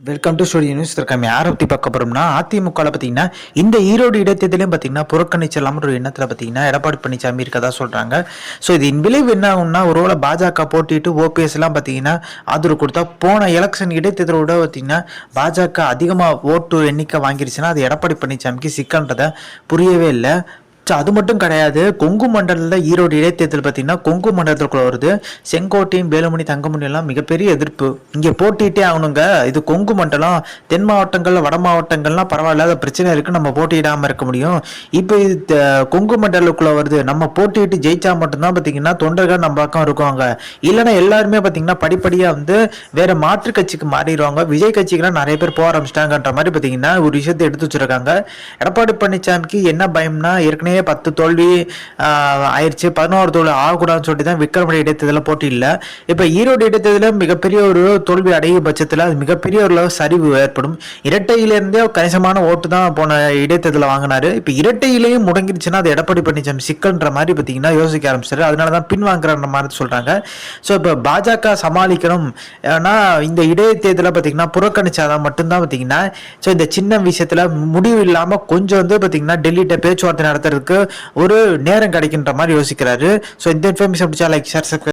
Welcome to story news இருக்காம யாரை பற்றி பார்க்க போகிறோம்னா அதிமுகவில் பார்த்தீங்கன்னா இந்த ஈரோடு இடைத்தேர்தலையும் பார்த்தீங்கன்னா புறக்கணிச்சலாம்ன்ற எண்ணத்தில் பார்த்தீங்கன்னா எடப்பாடி பழனிசாமி இருக்கதா சொல்கிறாங்க ஸோ இதன் விளைவு என்ன ஆகும்னா ஒருவேளை பாஜக போட்டிட்டு ஓபிஎஸ் எல்லாம் பார்த்தீங்கன்னா ஆதரவு கொடுத்தா போன எலெக்ஷன் இடைத்தேர்தலோட பார்த்தீங்கன்னா பாஜக அதிகமாக ஓட்டு எண்ணிக்கை வாங்கிருச்சுன்னா அது எடப்பாடி பழனிசாமிக்கு சிக்கன்றதை புரியவே இல்லை. ஸோ அது மட்டும் கிடையாது. கொங்கு மண்டலத்தில் ஈரோடு இடைத்தேர்தல் பார்த்தீங்கன்னா கொங்கு மண்டலத்துக்குள்ள வருது. செங்கோட்டையும் வேலுமணி தங்கமணி எல்லாம் மிகப்பெரிய எதிர்ப்பு. இங்கே போட்டிட்டே ஆகணுங்க. இது கொங்கு மண்டலம். தென் மாவட்டங்கள் வட மாவட்டங்கள்லாம் பரவாயில்லாத பிரச்சனை இருக்கு. நம்ம போட்டியிடாமல் இருக்க முடியும். இப்போ இது த- கொங்கு மண்டலத்துக்குள்ள வருது. நம்ம போட்டியிட்டு ஜெயிச்சா மட்டும்தான் பார்த்தீங்கன்னா தொண்டர்கள் நம்ம பக்கம் இருக்குவாங்க இல்லைன்னா எல்லாருமே பார்த்தீங்கன்னா படிப்படியாக வந்து வேற மாற்று கட்சிக்கு மாறிடுவாங்க. விஜய் கட்சிக்கெல்லாம் நிறைய பேர் போக ஆரம்பிச்சிட்டாங்கன்ற மாதிரி பார்த்தீங்கன்னா ஒரு விஷயத்தை எடுத்து வச்சிருக்காங்க. எடப்பாடி பழனிசாமிக்கு என்ன பயம்னா ஏற்கனவே பத்து தோல்வி ஆயிடுச்சு. பதினோரு தோல்வி ஆகக்கூடாதுன்னு சொல்லிட்டு தான் விக்ரமுடைய இடைத்தேர்தலில் போட்டி இல்லை. இப்போ ஈரோடு இடைத்தேர்தலில் மிகப்பெரிய ஒரு தோல்வி அடையும் பட்சத்தில் அது மிகப்பெரிய ஒரு சரிவு ஏற்படும். இரட்டையிலேருந்தே கணிசமான ஓட்டு தான் போன இடைத்தேர்தலில் வாங்கினாரு. இப்போ இரட்டையிலேயும் முடங்கிருச்சுன்னா அது எடப்பாடி பழனிசாமி சிக்கல்ன்ற மாதிரி பார்த்தீங்கன்னா யோசிக்க ஆரம்பிச்சாரு அதனால தான் பின்வாங்குறன்ற மாதிரி சொல்கிறாங்க ஸோ இப்போ பாஜக சமாளிக்கணும். ஏன்னா இந்த இடைத்தேர்தலை பார்த்தீங்கன்னா புறக்கணிச்சாதான் மட்டும்தான் பார்த்தீங்கன்னா ஸோ இந்த சின்ன விஷயத்தில் முடிவு இல்லாமல் கொஞ்சம் வந்து பார்த்தீங்கன்னா டெல்லிகிட்ட பேச்சுவார்த்தை நடத்துறதுக்கு ஒரு நேரம் கிடைக்கின்ற மாதிரி யோசிக்கிறாரு. ஸோ இந்த இன்ஃபர்மேஷன் பிடிச்சா லைக் ஷேர்